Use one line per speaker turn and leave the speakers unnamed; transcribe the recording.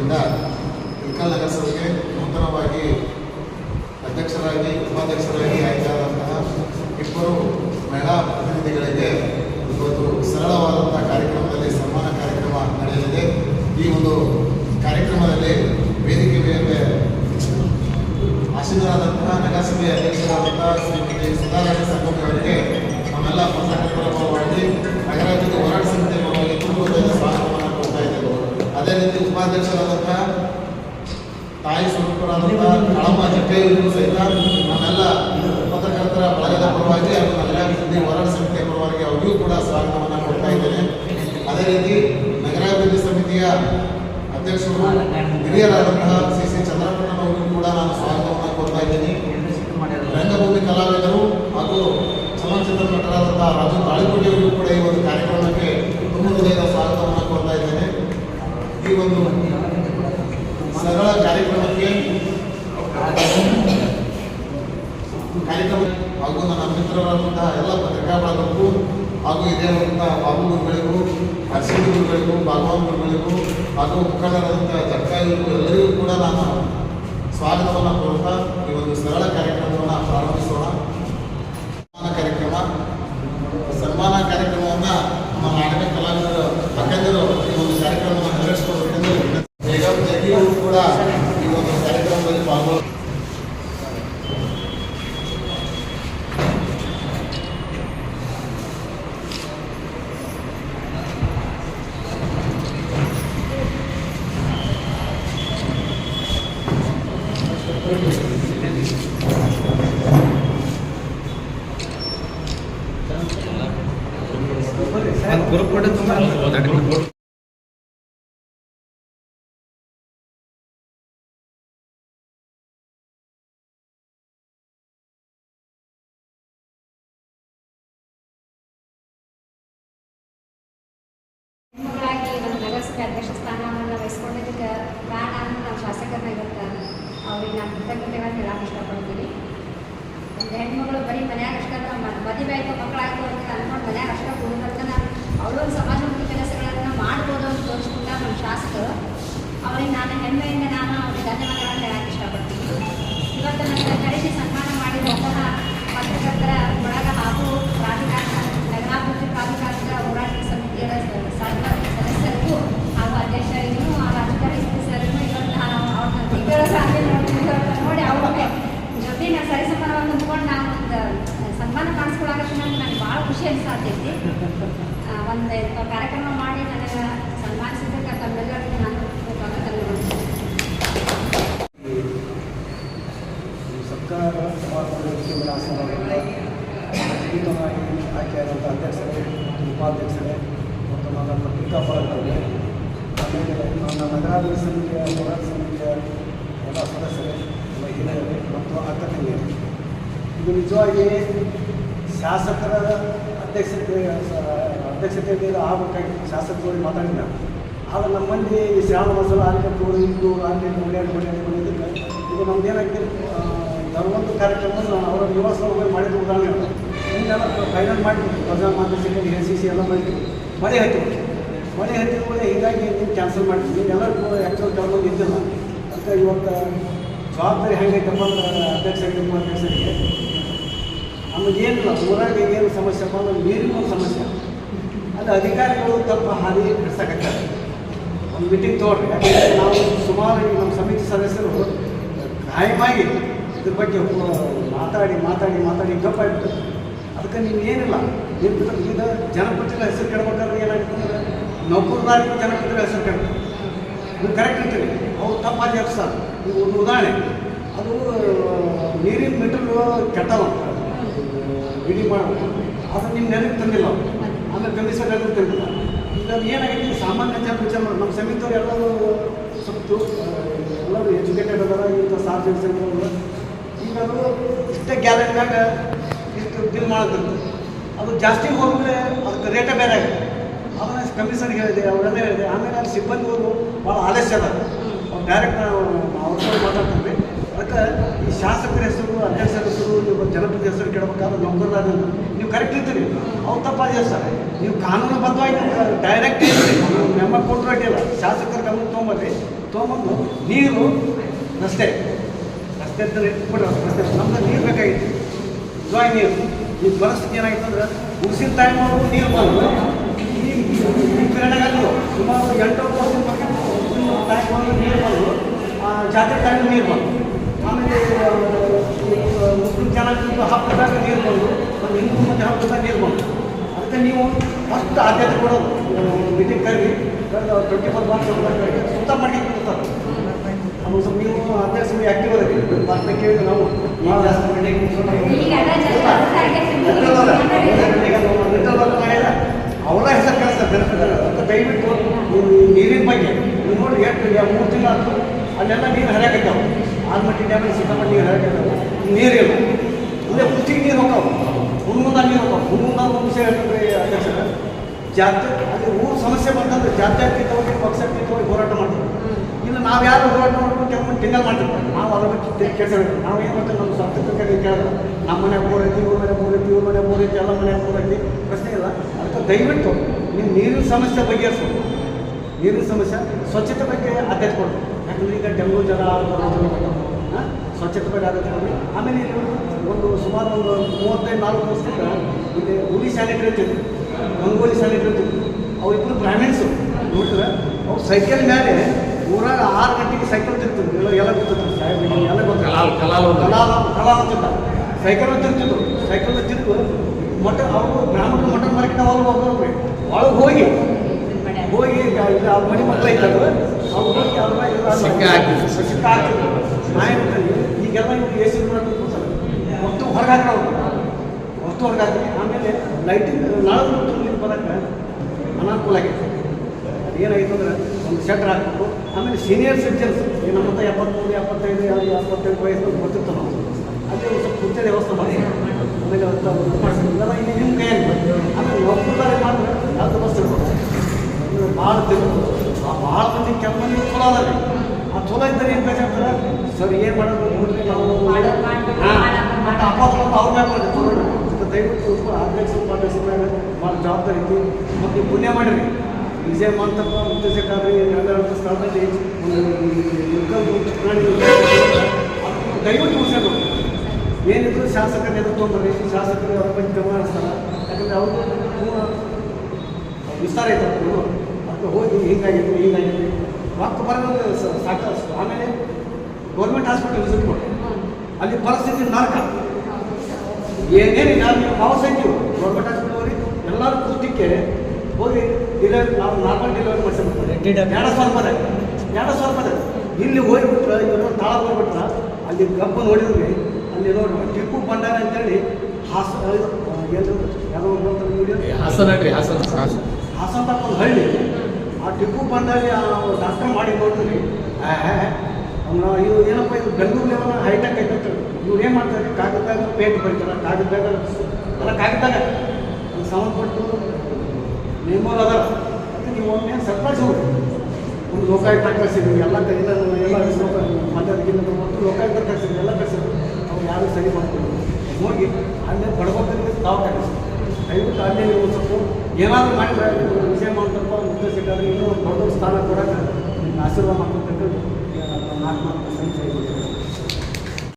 ವತಿಯಿಂದ ಇಳಕಲ್ ನಗರಸಭೆಗೆ ನೂತನವಾಗಿ ಅಧ್ಯಕ್ಷರಾಗಿ, ಉಪಾಧ್ಯಕ್ಷರಾಗಿ ಆಯ್ಕೆಯಾದಂತಹ ಇಬ್ಬರು ಮಹಿಳಾ ಪ್ರತಿನಿಧಿಗಳಿಗೆ ಇವತ್ತು ಸರಳವಾದಂಥ ಕಾರ್ಯಕ್ರಮದಲ್ಲಿ, ಸನ್ಮಾನ ಕಾರ್ಯಕ್ರಮ ನಡೆಯಲಿದೆ. ಈ ಒಂದು ಕಾರ್ಯಕ್ರಮದಲ್ಲಿ ವೇದಿಕೆ ಮೇಲೆ ಆಶೀರ್ವಾದಂತಹ ನಗರಸಭೆ ಅಧ್ಯಕ್ಷರಾದಂತಹ ಶ್ರೀಮತಿ ಸುಧಾರಾಣಿ ಅವರಿಗೆ ನಮ್ಮೆಲ್ಲ ಪತ್ರಕರ್ತರ ಪರವಾಗಿ ನಗರಾಜ್ಯದ ಹೋರಾಟ ಸಮಿತಿ ಪರವಾಗಿ ತುಂಬುವುದರಿಂದ ಸ್ವಾಗತವನ್ನು ಕೊಡ್ತಾ ಇದ್ದೇವೆ ರೀತಿ ಉಪಾಧ್ಯಕ್ಷರಾದಂತಹ ತಾಯಿ ಸ್ವರೂಪರಾದಂತಹ ಕಳಮ್ಮ ಜಗ್ಗಯ್ಯವರು ಸಹಿತ ನಮ್ಮೆಲ್ಲ ಪತ್ರಕರ್ತರ ಬಳಗದ ಪರವಾಗಿ ಹಾಗೂ ನಗರಾಭಿವೃದ್ಧಿ ಹೋರಾಟ ಸಮಿತಿಯ ಪರವಾಗಿ ಅವರಿಗೂ ಕೂಡ ಸ್ವಾಗತವನ್ನು ಕೊಡ್ತಾ ಇದ್ದೇನೆ. ಅದೇ ರೀತಿ ನಗರಾಭಿವೃದ್ಧಿ ಸಮಿತಿಯ ಅಧ್ಯಕ್ಷರು ಹಿರಿಯರಾದಂತಹ ಸಿ ಸಿ ಚಂದ್ರಪ್ಪನವರಿಗೂ ಕೂಡ ನಾನು ಸ್ವಾಗತವನ್ನು ಕೊಡ್ತಾ ಇದ್ದೀನಿ ರಂಗಭೂಮಿ ಕಲಾವಿದರು ಹಾಗೂ ಚಲನಚಿತ್ರ ನಟರಾದಂತಹ ರಾಜು ತಾಳಿಕೋಟಿ ಅವರಿಗೂ ಕೂಡ ಈ ಒಂದು ಕಾರ್ಯಕ್ರಮಕ್ಕೆ ತುಂಬ ಹೃದಯದ ಸ್ವಾಗತವನ್ನು ಕೊಡ್ತಾ ಇದ್ದೇನೆ ಈ ಒಂದು ಸರಳ ಕಾರ್ಯಕ್ರಮಕ್ಕೆ ಕಾರ್ಯಕ್ರಮ ಹಾಗೂ ನನ್ನ ಮಿತ್ರರಾದಂತಹ ಎಲ್ಲ ಪತ್ರಿಕಾ ಬಳಗಕ್ಕೂ ಹಾಗೂ ಇದೇ ಆದಂತಹ ಬಾಬು ಗುರುಗಳಿಗೂ ಹರ್ಷಿಣಿ ಗುರುಗಳಿಗೂ ಭಗವಾನ್ ಹಾಗೂ ಮುಖಂಡರಾದಂತಹ ಜಕ್ಕಾಯಿಗೂ ಎಲ್ಲರಿಗೂ ಕೂಡ ನಾನು ಸ್ವಾಗತವನ್ನು ಕೋರ್ತಾ ಈ ಒಂದು ಸರಳ ಕಾರ್ಯಕ್ರಮವನ್ನು ಪ್ರಾರಂಭಿಸೋಣ ಸನ್ಮಾನ ಕಾರ್ಯಕ್ರಮ ಸನ್ಮಾನ ಕಾರ್ಯಕ್ರಮವನ್ನು ನಮ್ಮ ನಾಟಕ ಕಲಾವಿದರು ಅಕ್ಕಂದಿರು ಈ ಒಂದು ಕಾರ್ಯಕ್ರಮವನ್ನು ನೆರವೇರಿಸಿಕೊಳ್ಬೇಕೆಂದು ಬೇಗಂ ಜಗ್ಗಿ ಅವರು ಕೂಡ ಈ ಒಂದು ಕಾರ್ಯಕ್ರಮದಲ್ಲಿ ಪಾಲ್ಗೊಳ್ಳ
ಫೋಟೋ ತುಂಬ
ಅಧ್ಯಕ್ಷ ಸ್ಥಾನವನ್ನು ವಹಿಸ್ಕೊಂಡಿದ್ದಕ್ಕೆ ಕಾರಣ ನಮ್ಮ ಶಾಸಕರನ್ನ ಇವತ್ತು ಅವ್ರಿಗೆ ನಾನು ಕೃತಜ್ಞತೆಗಳನ್ನು ಹೇಳಕ್ಕೆ ಇಷ್ಟಪಡ್ತೀನಿ. ಹೆಣ್ಮಗಳು ಬರೀ ಮನ್ಯಾಗ ಅಷ್ಟೇ ಮದುವೆ ಆಯ್ತು, ಮಕ್ಕಳಾಯ್ತು ಅಂತ ಅನ್ಕೊಂಡು ಮನ್ಯಾಗ ಅಷ್ಟೇ ಅವಳು ಒಂದು ಸಮಾಜಮುಖಿ ಕೆಲಸಗಳನ್ನು ಮಾಡ್ಬೋದು ಅಂತ ತೋರಿಸ್ಕೊಂಡ ನಮ್ಮ ಶಾಸಕರು. ಅವರಿಗೆ ನಾನು ಹೆಮ್ಮೆಯಿಂದ ನಾನು ಅವ್ರಿಗೆ ಧನ್ಯವಾದಗಳನ್ನು ಹೇಳಕ್ಕೆ ಇಷ್ಟಪಡ್ತೀನಿ. ಇವತ್ತು ನನ್ನ ಕರೆಸಿ ಸನ್ಮಾನ ಮಾಡಿರುವಂತಹ ಪತ್ರಕರ್ತರ ಬಳಗ ಹಾಗೂ ಪ್ರಾಧಿಕಾರ ನಗರಾಭಿವೃದ್ಧಿ ಪ್ರಾಧಿಕಾರದ ಹೋರಾಟ ಸಮಿತಿಯ ಸದಸ್ಯರಿಗೂ ಹಾಗೂ ಅಧ್ಯಕ್ಷರಿಗೂ ಆ ರಾಜಕಾರಣಿ ಸದಸ್ಯರಿಗೂ ಇವತ್ತು ನಾನು ಅವ್ರನ್ನ ದಿಗ್ಗಜ ಸಾಧನೆ ನೋಡಿ ಅವ್ರಿಗೆ ಜೊತೆ ನಾನು ಸರಿಸಮಾನವನ್ನು ಅಂದ್ಕೊಂಡು ನಾನು ಒಂದು ಸನ್ಮಾನ ಕಾಣಿಸ್ಕೊಳಕ್ಕೆ ನನಗೆ ಭಾಳ ಖುಷಿ ಅನಿಸ್ತೈತಿ ಒಂದು ಕಾರ್ಯಕ್ರಮ ಮಾಡಿ ನನಗೆ ಸನ್ಮಾನಿಸಿದ್ದಕ್ಕೆ ತಮ್ಮೆಲ್ಲರಿಗೂ ನಾನು
ಸರ್ಕಾರ ಅತ್ಯುತ್ತಮವಾಗಿ ಆಯ್ಕೆಯಾದಂಥ ಅಧ್ಯಕ್ಷರೇ ಮತ್ತು ಉಪಾಧ್ಯಕ್ಷರೇ ಮತ್ತು ನನ್ನ ಪತ್ರಿಕಾ ಪಾಲಕರಿಗೆ ಆಮೇಲೆ ನನ್ನ ನಗರಾಭಿವೃದ್ಧಿ ಸಮಿತಿಯ ಹೋರಾಟ ಸಮಿತಿಯ ಎಲ್ಲ ಸದಸ್ಯರೇ ಎಲ್ಲ ಹಿರಿಯರೇ ಮತ್ತು ಅಕ್ಕ ತಂಗಿಯರೇ ಇದು ನಿಜವಾಗಿ ಶಾಸಕರ ಅಧ್ಯಕ್ಷತೆ ಸ- ಅಧ್ಯಕ್ಷತೆಯಲ್ಲಿ ಆಗಬೇಕಾಗಿತ್ತು ಶಾಸಕರು ಮಾತಾಡಿಲ್ಲ ಆದರೆ ನಮ್ಮಲ್ಲಿ ಶ್ರಾವಣ ಮಾಸದ ಆರ್ಕೆಟ್ಗಳು ಇದ್ದು ಆರ್ಕೆಟ್ ಮಳೆಯಾಗಿ ಮಳೆಯಾಗಿ ಬಂದಿದ್ದಕ್ಕೆ ಇದು ನಮ್ದು ಏನಾಗಿದೆ? ಧರ್ಮೊಂದು ಕಾರ್ಯಕ್ರಮ ಅವರ ನಿವಾಸದಲ್ಲಿ ಮಾಡಿದ ಉದಾಹರಣೆ. ಹಿಂಗೆಲ್ಲ ಫೈನಲ್ ಮಾಡಿದ್ವಿ ಪ್ರಜಾ ಮಾರ್ಗದರ್ಶಕ ಎನ್ ಸಿ ಸಿ ಎಲ್ಲ ಮಾಡಿ ಮಳೆ ಹತ್ತಿ ಮಳೆ ಹತ್ತಿದ ಕೂಡ ಹೀಗಾಗಿ ನೀವು ಕ್ಯಾನ್ಸಲ್ ಮಾಡಿದ್ವಿ ನೀವೆಲ್ಲ ಆ್ಯಕ್ಚುಲ್ ಕೆಲವೊಂದು ಇದ್ದಿಲ್ಲ. ಅದಕ್ಕೆ ಇವತ್ತು ಜವಾಬ್ದಾರಿ ಹೆಂಗೈತಪ್ಪ ಅಂದ್ರೆ ಅಧ್ಯಕ್ಷರಿಗೆ ಉಪಾಧ್ಯಕ್ಷರಿಗೆ ನಮಗೇನಿಲ್ಲ ಊರಾಗ ಏನು ಸಮಸ್ಯೆ ಅಂದ್ರೆ ನೀರಿನ ಒಂದು ಸಮಸ್ಯೆ. ಅಲ್ಲಿ ಅಧಿಕಾರಿಗಳು ತಪ್ಪ ಹಾದಿ ನಡೆಸಕತ್ತಾರೆ ಒಂದು ಮೀಟಿಂಗ್ ತೊಗೊಳ್ರಿ. ನಾವು ಸುಮಾರು ನಮ್ಮ ಸಮಿತಿ ಸದಸ್ಯರು ಕಾಯಮಾಗಿ ಇದ್ರ ಬಗ್ಗೆ ಮಾತಾಡಿ ಮಾತಾಡಿ ಮಾತಾಡಿ ಗಪ್ಪಾಗ್ಬಿಟ್ಟು ಅದಕ್ಕೆ ನೀವು ಏನಿಲ್ಲ. ನೀವು ಇದು ಹೆಸರು ಕೆಡ್ಬೇಕಾದ್ರೆ ಏನಾಗುತ್ತೆ ಅಂದ್ರೆ ನೌಕರದಾರಿಗೂ ಹೆಸರು ಕೆಡ್ತಾರೆ ನೀವು ಕರೆಕ್ಟ್ ಇರ್ತೀರಿ ಅವ್ರು ತಪ್ಪ ಆಚರಿಸ್ತಾರೆ ನೀವು ಒಂದು ಉದಾಹರಣೆ. ಅದು ನೀರಿನ ಮೀಟರ್ ಕೆಟ್ಟವ. ಇಡೀ ಮಾಡಬೇಕು ಅದು ನಿಮ್ಮ ನೆನಪು ತಂದಿಲ್ಲ ಅವ್ರು. ಆಮೇಲೆ ಕಮಿಷನ್ ಅಂತ. ತಂದಿಲ್ಲ ಈಗ ಏನಾಗಿದೆ? ಸಾಮಾನ್ಯ ಜನ ವಿಚಾರ ಮಾಡಿ ನಮ್ಮ ಸಮಿತಿಯವ್ರು ಎಲ್ಲರೂ ಸ್ವಲ್ಪ ಎಲ್ಲರೂ ಎಜುಕೇಟೆಡ್ ಅದಾರ ಇಂಥ ಸಾರ್ವಜನಿಕ ಈಗ ಅದು ಇಷ್ಟೇ ಗ್ಯಾಲೆಂಟ್ನಾಗ ಇಷ್ಟು ಬಿಲ್ ಮಾಡೋದಿಲ್ಲ ಅದು ಜಾಸ್ತಿ ಹೋದ್ರೆ ಅದಕ್ಕೆ ರೇಟೇ ಬೇರೆ ಆಗುತ್ತೆ. ಅದನ್ನ ಕಮಿಷನ್ ಹೇಳಿದೆ ಅವರೆಲ್ಲ ಹೇಳಿದೆ. ಆಮೇಲೆ ಅಲ್ಲಿ ಸಿಬ್ಬಂದಿಗಳು ಭಾಳ ಆಲಸ್ಯ ಅದ ಅವ್ರು ಡೈರೆಕ್ಟ್ ಅವ್ರ ಮಾತಾಡ್ತಾರೆ. ಅದಕ್ಕೆ ಈ ಶಾಸಕರ ಹೆಸರು, ಅಧ್ಯಕ್ಷರ ಹೆಸರು ನೀವು ಜನಪ್ರತಿ ಹೆಸರು ಕೇಳಬೇಕಾದ್ರೆ ನೌಕರರ ನೀವು ಕರೆಕ್ಟ್ ಇರ್ತೀರಿ ಅವ್ರು ತಪ್ಪಾಗಿದೆ ಸರ್. ನೀವು ಕಾನೂನುಬದ್ಧವಾಗಿ ಡೈರೆಕ್ಟ್ ನಮ್ಮ ಕೊಟ್ಟರು ಅಡ್ಡಿಲ್ಲ ಶಾಸಕರ ಗಮನ ತೊಗೊಂಬರ್ರಿ. ತೊಗೊಂಬಂದು ನೀರು, ರಸ್ತೆ. ರಸ್ತೆ ಅಂತ ಬಿಡ್ರಿ ರಸ್ತೆ ನಮ್ಗೆ ನೀರು ಬೇಕಾಗಿತ್ತು. ಜಾಯ್ ನೀರು. ಈ ಪರಿಸ್ಥಿತಿ ಏನಾಗಿತ್ತು ಅಂದ್ರೆ ಉಸಿನ ಟೈಮ್ ನೀರು ಬಂದು ಈ ಕಿರಣಗಳು ಸುಮಾರು ಎಂಟು ಬಗ್ಗೆ ಟೈಮ್ ನೀರು ಬಂದು ಜಾತ್ರೆ ಟೈಮ್ ನೀರು ಬಂದು ಆಮೇಲೆ ಮುಸ್ಲಿಂ ಜನಾಂಗದ ಹಬ್ಬದಾಗ ನೀರು ನೀರ್ಬೋದು ಒಂದು ಹಿಂದೂ ಮತ್ತು ಹಬ್ಬದಾಗ ನೀರು ಬಂದು ಅದಕ್ಕೆ ನೀವು ಫಸ್ಟ್ ಆದ್ಯತೆ ಕೊಡೋದು. ಮೀಟಿಂಗ್ ಕರೆದಿ. ಟ್ವೆಂಟಿ ಫೋರ್ ಮಾರ್ಕ್ಸ್ ಸುತ್ತ ಮಾಡಿ ಕೊಡ್ತಾರೆ ಅದು ಸ್ವಲ್ಪ ನೀವು ಅಧ್ಯಕ್ಷರು ಆಕ್ಟಿವ್ ಅದಕ್ಕೆ ಮತ್ತೆ ಕೇಳಿದ್ರೆ ನಾವು ನಾವು ಜಾಸ್ತಿ ಮೀಟಿಂಗ್
ಅದ ಅದು
ಅವರ ಹೆಸರು ಕಳಿಸ್ತಾರೆ. ಅದಕ್ಕೆ ದಯವಿಟ್ಟು ನೀರಿನ ಬಗ್ಗೆ. ನೋಡಿ ಎಷ್ಟು ಮೂರು ತಿಂಗಳು ಅಲ್ಲೆಲ್ಲ ನೀರು ಹರಿಯಾಕತ್ತಾವ ಆಲ್ಮಟ್ಟಿ ಡ್ಯಾಮೇಜ್ ಸಿಕ್ಕಾಪಟ್ಟೆ ನೀರು ಹರಿಯಾಕತ್ತಾವ ನೀರಿಲ್ಲ ಅಲ್ಲೇ ಕುತ್ತಿಗೆ ನೀರು ಹೋಗ್ತಾವ. ಹುಣ್ಣುಂದ ನೀರು ಹೋಗ್ತಾವ. ಹುಣ್ಣುಂದ ಒಂದು ವಿಷಯ ಹೇಳ್ತಾರೆ ಅಧ್ಯಕ್ಷರ. ಜಾತಿ ಅಲ್ಲಿ ಊರು ಸಮಸ್ಯೆ ಬಂತಂದ್ರೆ ಜಾತ್ಯತೀತವಾಗಿ ಪಕ್ಷಾತೀತವಾಗಿ ಹೋರಾಟ ಮಾಡ್ತೀವಿ. ಇಲ್ಲ ನಾವು ಯಾರು ಹೋರಾಟ ಮಾಡ್ಕೊಂಡು ಕೆಲವೊಂದು ತಿಂಗಳು ಮಾಡ್ತಿರ್ತಾರೆ ನಾವು ಅದ್ರ ಬಗ್ಗೆ ಕೆಲಸ ನಾವು ಏನು ಮಾಡ್ತೀವಿ? ನಮ್ಮ ಸ್ವಂತಕ್ಕೆ ಕೇಳಿದ್ರೆ ನಮ್ಮ ಮನೆ ಬೋರ್ ಐತಿ ಇವ್ರ ಮನೆ ಬೋರ್ ಐತಿ ಇವ್ರ ಮನೆ ಬೋರ್ ಐತಿ ಎಲ್ಲ ಮನೆ ಬೋರ್ ಪ್ರಶ್ನೆ ಇಲ್ಲ. ಅದಕ್ಕೆ ದಯವಿಟ್ಟು ನೀವು ನೀರಿನ ಸಮಸ್ಯೆ ಬಗೆಹರಿಸ್ಬೇಕು. ನೀರಿನ ಸಮಸ್ಯೆ ಸ್ವಚ್ಛತೆ ಬಗ್ಗೆ ಆದ್ಯತೆ ಕೊಡಬೇಕು. ಈಗ ಡೆಂಗು ಜ್ವರ ಸ್ವಚ್ಛತೆ ಬಗ್ಗೆ ಕೊಡಿ ಆಮೇಲೆ ಇಲ್ಲಿ ಒಂದು ಸುಮಾರು ಒಂದು ಮೂವತ್ತೈದು ನಾಲ್ಕು ವರ್ಷದಿಂದ ಇಲ್ಲಿ ಹುಲಿ ಸ್ಯಾನಿಟರಿ ಇರ್ತಿದ್ರು ಗಂಗೋಲಿ ಸ್ಯಾನಿಟರಿ ಇರ್ತಿದ್ರು ಅವರಿಬ್ಬರು ಬ್ರಾಹ್ಮಿಣ್ಸು ನೋಡಿದ್ರೆ ಅವ್ರು ಸೈಕಲ್ ಮೇಲೆ ಊರಾಗ ಆರು ಗಂಟೆಗೆ ಸೈಕಲ್ ತಿರ್ತಿದ್ರು ಎಲ್ಲ ಎಲ್ಲ ಗೊತ್ತಿತ್ತು. ಸಾಹೇಬ್ ಎಲ್ಲ ಗೊತ್ತಿಲ್ಲ
ಕಲಾ ಕಲಾ ಕಲಾ
ಕಲಾಲ್ ಕಲಾಲ್ ಅಂತಿದ್ದ ಸೈಕಲ್ ತಿರ್ತಿದ್ರು ಸೈಕಲ್ ತಿರ್ತು ಮಟನ್ ಅವರು ಬ್ರಾಹ್ಮಣರು ಮಟನ್ ಮಾರ್ಕೆಟ್ ಅವ್ರು ಒಳಗೆ ಹೋಗಿ ಹೋಗಿ ಅವ್ರ ಮನೆ ಮಕ್ಕಳು ಐತಲ್ಲ ಅವ್ರು ಹೋಗಿ ಅವ್ರ ಎಲ್ಲ
ಸಿಕ್ಕ ಹಾಕಿದ್ರು.
ಸಿಕ್ಕ ಹಾಕಿದ್ರು ನಾ ಏನ್ ಮಾಡ್ತೀನಿ, ಈಗೆಲ್ಲ ಇವ್ರು ಎ ಸಿ ಒಟ್ಟು ಹೊರಗೆ ಹಾಕ್ರ ಅವ್ರು. ಹೊರಗೆ ಹಾಕಿ ಆಮೇಲೆ ಲೈಟಿಂಗ್ ನಾಳೆ ನೀರು ಬರೋಕ್ಕೆ ಅನಾನುಕೂಲ ಆಗೈತೆ. ಅದೇನಾಗಿತ್ತು ಅಂದ್ರೆ ಒಂದು ಶೆಟ್ರ್ ಹಾಕ್ಬಿಟ್ಟು ಆಮೇಲೆ ಸೀನಿಯರ್ ಸಿಟಿಜನ್ಸ್ ನಮ್ಮ ಹತ್ರ ಎಪ್ಪತ್ಮೂರು ಎಪ್ಪತ್ತೈದು ಎಪ್ಪತ್ತೆಂಟು ವಯಸ್ಸು ಬರ್ತಿರ್ತಾವೆ ನಾವು ಅಲ್ಲಿ ಒಂದು ಸ್ವಲ್ಪ ಕುರ್ಚಿ ವ್ಯವಸ್ಥೆ ಮಾಡಿ ಆಮೇಲೆ ಅಂತ ಮಾಡ್ತೀವಿ ಇಲ್ಲಿ ನಿಮ್ಮ ಕೈಯಾಗಿ ಆಮೇಲೆ ಒಬ್ಬರು ಮಾತ್ರ ಯಾವ್ದು ಬಸ್ ಇರ್ಬೋದು ಇವ್ರು ಭಾಳ ತಿರುగు ಆ ಭಾಳ ಮಂದಿ ಕೆಲ ಮಂದಿ ಚಲೋ ಅದ ರೀ ಆ ಚಲೋ ಇದ್ದರೆ ಏನು ಬೇಕಾಗ್ತಾರೆ ಸರ್ ಏನು ಮಾಡೋದು ನೋಡ್ರಿ ನಾವು
ಮಾಡೋದು ಮಾಡ್ಬೇಕು,
ಹಾಂ.
ಮಾಡೋದು
ಮತ್ತೆ ಅಪಾರ್ಟ್ ಅಂತ ಅವ್ರ ಮ್ಯಾಗ ಮಾಡಿರಿ ಚಲೋ ರೀ. ಮತ್ತೆ ದಯವಿಟ್ಟು ಸ್ವಲ್ಪ ಮ್ಯಾಗ ಭಾಳ ಜವಾಬ್ದಾರಿ ಐತಿ. ಮತ್ತು ಪುಣ್ಯ ಮಾಡಿರಿ. ವಿಜಯ ಮಂತಪ್ಪ ಮುತ್ತೇಶಕಾರಿ ಎರಡು ಸ್ಥಳದಲ್ಲಿ ದಯವಿಟ್ಟು ಉಳಿಸಬೇಕು ಏನಿದ್ರು ಶಾಸಕರ ನೇತೃತ್ವ ಬರ್ರಿ ಶಾಸಕರು ಅವ್ರ ಬಗ್ಗೆ ಗಮನ ಹರಿಸ್ತಾರೆ. ಯಾಕಂದ್ರೆ ಅವ್ರಿಗೆ ವಿಸ್ತಾರ ಅವ್ರು. ಅದಕ್ಕೆ ಹೋಗಿ ಹಿಂಗಾಗಿತ್ತು ಹಿಂಗಾಗಿತ್ತು ರೊಕ್ಕ ಬರೋದು ಸಾಕಷ್ಟು ಆಮೇಲೆ ಗೌರ್ಮೆಂಟ್ ಹಾಸ್ಪಿಟಲ್ ವಿಸಿಟ್ ಕೊಡಿ ಅಲ್ಲಿ ಪರಿಸ್ಥಿತಿ ನರಕ. ಏನೇನಿಲ್ಲ ನೀವು ಪಾವಸ್ ಸಂಖ್ಯೆ ಗೌರ್ಮೆಂಟ್ ಹಾಸ್ಪಿಟಲ್ ಹೋಗಿ ಎಲ್ಲರೂ ಕೂತಿಕ್ಕೆ ಹೋಗಿ ಡಿಲಿವರಿ ನಾವು ನಾರ್ಮಲ್ ಡೆಲಿವರಿ ಮಾಡಿಸ್ಬೇಕು ಎರಡು ಸಾವಿರ ರೂಪಾಯಿ ಎರಡು ಸಾವಿರ ರೂಪಾಯಿ ಇಲ್ಲಿ ಹೋಗ್ಬಿಟ್ರೆ ಇವರು ತಾಳ ಹೋಗ್ಬಿಟ್ರೆ ಅಲ್ಲಿ ಗಬ್ಬ ನೋಡಿದ್ವಿ ಅಲ್ಲಿ ನೋಡಿ ಟಿಪ್ಪು ಬಂಡಾರ ಅಂತೇಳಿ ಹಾಸ ಏನು ಒಂದು ವಿಡಿಯೋ
ಹಾಸನ ಹಾಸನ. ಹಾಸನ.
ಹಳ್ಳಿ. ಆ ಟಿಪ್ಪು ಬಂಡಾರಿ ಡಾಕ್ಟರ್ ಮಾಡಿ ನೋಡಿದ್ರಿ ಇವು ಏನಪ್ಪ, ಇದು ಬೆಂಗಳೂರು ಹೈಟೆಕ್ ಐತೆ ಇವ್ರು ಏನು ಮಾಡ್ತಾರೆ? ಕಾಗದದಾಗ ಪೇಂಟ್ ಬರೀತಾರೆ. ಕಾಗದದಾಗ ಎಲ್ಲ ಕಾಗದದಾಗ ಸಂಬಂಧಪಟ್ಟು ಅದಾವ. ಅದಕ್ಕೆ ನೀವು ಒಮ್ಮೆ ಸರ್ಪ್ರೈಸ್ ಹೋಗಿ ಒಂದು ಲೋಕಾಯುಕ್ತ ಕಳಿಸಿದ್ವಿ ಎಲ್ಲ ತೆಗೆದ ಎಲ್ಲ ಮಧ್ಯಾಹ್ನ ಮತ್ತು ಲೋಕಾಯುಕ್ತ ಕಳಿಸಿದ್ವಿ ಎಲ್ಲ ಕಳಿಸಿದ್ವಿ ಅವ್ರು ಯಾರು ಸರಿ ಮಾಡ್ಕೊಂಡು ಹೋಗಿ ಅಲ್ಲೇ ಬಡಬಗ್ಗರಿಗೆ ತಾವು ಕಳಿಸಿ ದಯವಿಟ್ಟು ಅಲ್ಲೇ ನೀವು ಸ್ವಲ್ಪ ಏನಾದರೂ ಮಾಡಿದ್ರೆ ವಿಷಯ ಮಾಡ್ತಪ್ಪ ಮುಖ್ಯ ಇನ್ನೂ ಒಂದು ದೊಡ್ಡ ಸ್ಥಾನ ಕೊಡೋಕೆ ಆಶೀರ್ವಾದ ಮಾಡ್ಕೊಂಡು ನಾಲ್ಕು ನಾಲ್ಕು ಸಂಖ್ಯೆ